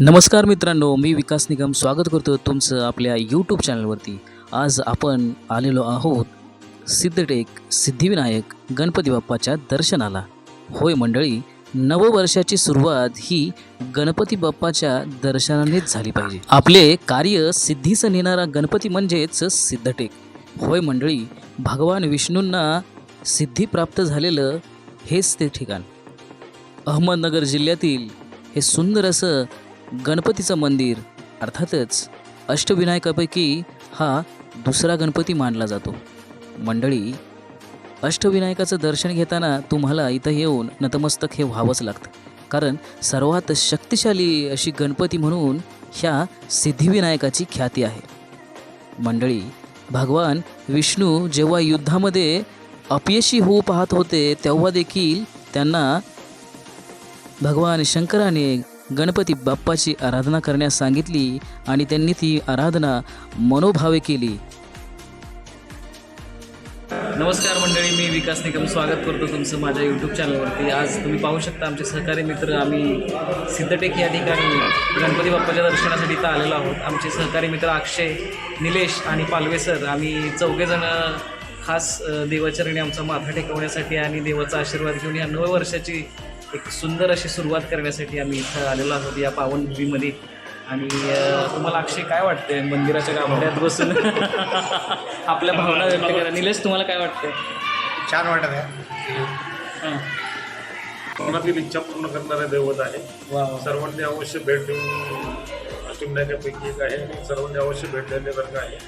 नमस्कार मित्रांनो मी विकास निगम स्वागत करतो तुमचं आपल्या यूट्यूब चॅनलवरती आज आपण आलेलो आहोत सिद्धटेक सिद्धिविनायक गणपती बाप्पाच्या दर्शनाला. होय मंडळी नववर्षाची सुरुवात ही गणपती बाप्पाच्या दर्शनानेच झाली पाहिजे. आपले कार्य सिद्धीचं नेणारा गणपती म्हणजेच सिद्धटेक. होय मंडळी भगवान विष्णूंना सिद्धी प्राप्त झालेलं हेच ते ठिकाण. अहमदनगर जिल्ह्यातील हे सुंदर असं गणपतीचं मंदिर अर्थातच अष्टविनायकापैकी हा दुसरा गणपती मानला जातो. मंडळी अष्टविनायकाचं दर्शन घेताना तुम्हाला इथं येऊन नतमस्तक हे व्हावंच लागतं. कारण सर्वात शक्तिशाली अशी गणपती म्हणून ह्या सिद्धिविनायकाची ख्याती आहे. मंडळी भगवान विष्णू जेव्हा युद्धामध्ये अपयशी होऊ पाहत होते तेव्हा देखील त्यांना भगवान शंकराने गणपती बाप्पाची आराधना करण्यास सांगितली आणि त्यांनी ती आराधना मनोभावे केली. नमस्कार मंडळी मी विकास निकम स्वागत करतो तुमचं माझ्या यूट्यूब चॅनलवरती आज तुम्ही पाहू शकता आमचे सहकारी मित्र आम्ही सिद्धटेक या ठिकाणी गणपती बाप्पाच्या दर्शनासाठी इथं आलेलो आहोत. आमचे सहकारी मित्र अक्षय निलेश आणि पालवे सर आम्ही चौघेजण खास देवाचरणी आमचा माथा टेकवण्यासाठी आणि देवाचा आशीर्वाद घेऊन या नव वर्षाची एक सुंदर अशी सुरुवात करण्यासाठी आम्ही इथं आलेलो आहोत या पावनभूमीमध्ये. आणि तुम्हाला अक्षय काय वाटतंय मंदिराच्या गाभाऱ्यात बसून? आपल्या भावना व्यक्त करा. निलेश तुम्हाला काय वाटतंय? छान वाटत आहे हां. मनातील इच्छा पूर्ण करणारे दैवत आहे. सर्वांनी अवश्य भेट देऊन अष्टविनायकापैकी एक आहे. सर्वांनी अवश्य भेट देण्यासारखं आहे.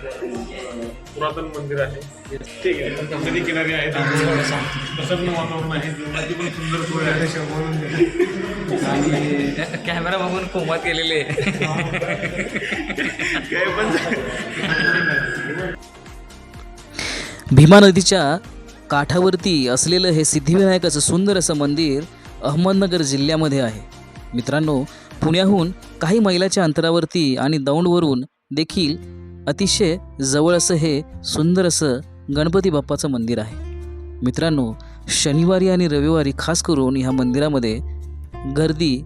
पुरातन मंदिर आहे. ठीक आहे. नदी किनारी आहे प्रसन्न वातावरण आहे. जेवणाची पण सुंदर सोय आहे. आणि कॅमेरा बघून कोमात केलेले. काय पण भीमा नदीच्या काठावरती असलेलं हे सिद्धिविनायकाचं सुंदर असं मंदिर अहमदनगर जिल्ह्यामध्ये आहे. मित्रांनो पुण्याहून काही मैलाच्या अंतरावरती आणि दौंडवरून देखील अतिशय जवळ असं हे सुंदर असं गणपती बाप्पाचं मंदिर आहे. मित्रांनो शनिवारी आणि रविवारी खास करून ह्या मंदिरामध्ये गर्दी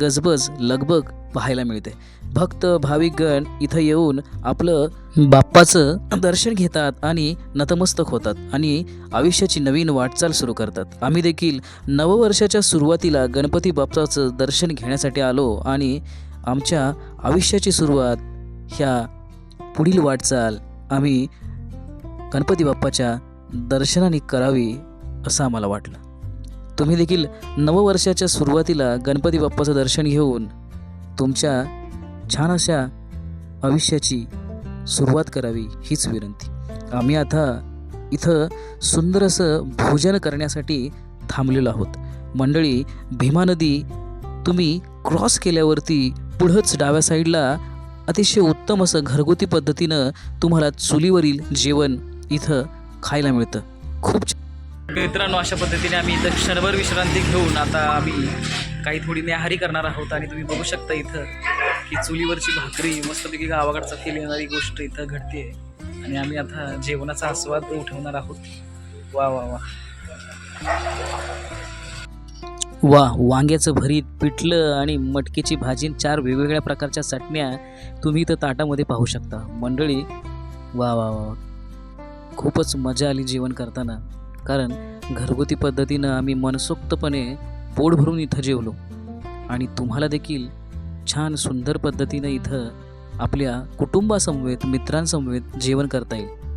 गजबज लगबग पाहायला मिळते. भक्त भाविकगण इथं येऊन आपलं बाप्पाचं दर्शन घेतात आणि नतमस्तक होतात आणि आयुष्याची नवीन वाटचाल सुरू करतात. आम्ही देखील नववर्षाच्या सुरुवातीला गणपती बाप्पाचं दर्शन घेण्यासाठी आलो आणि आमच्या आयुष्याची सुरुवात ह्या पुढील वाटचाल आम्ही गणपती बाप्पाच्या दर्शनाने करावी असं आम्हाला वाटलं. तुम्ही देखील नववर्षाच्या सुरुवातीला गणपती बाप्पाचं दर्शन घेऊन तुमच्या छान अशा आयुष्याची सुरुवात करावी हीच विनंती. आम्ही आता इथं सुंदर असं भोजन करण्यासाठी थांबलेलो आहोत. मंडळी भीमा नदी तुम्ही क्रॉस केल्यावरती पुढंच डाव्या साईडला अतिशय उत्तम असं घरगुती पद्धतीनं तुम्हाला चुलीवरील जेवण इथं खायला मिळतं. खूप मित्रांनो अशा पद्धतीने आम्ही इथं क्षणभर विश्रांती घेऊन आता आम्ही काही थोडी न्याहारी करणार आहोत आणि तुम्ही बघू शकता इथं की चुलीवरची भाकरी मस्तपैकी गावाकडचा फील येणारी गोष्ट इथं घडते आणि आम्ही आता जेवणाचा आस्वाद उठवणार आहोत. वा वा वा. वा वांग्याचं भरीत पिठलं आणि मटकीची भाजी चार वेगवेगळ्या प्रकारच्या चटण्या तुम्ही इथं ताटामध्ये पाहू शकता. मंडळी वा वा वा. खूपच मजा आली जेवण करताना. कारण घरगुती पद्धतीनं आम्ही मनसोक्तपणे पोट भरून इथं जेवलो. आणि तुम्हाला देखील छान सुंदर पद्धतीनं इथं आपल्या कुटुंबासमवेत मित्रांसमवेत जेवण करता येईल.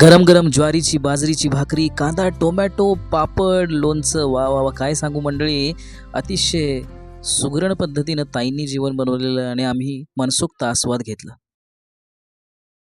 गरम गरम ज्वारीची बाजरीची भाकरी कांदा टोमॅटो पापड लोणचं. वा वा वा काय सांगू मंडळी? अतिशय सुगरण पद्धतीनं ताईंनी जीवन बनवलेलं आणि आम्ही मनसोक्त आस्वाद घेतला.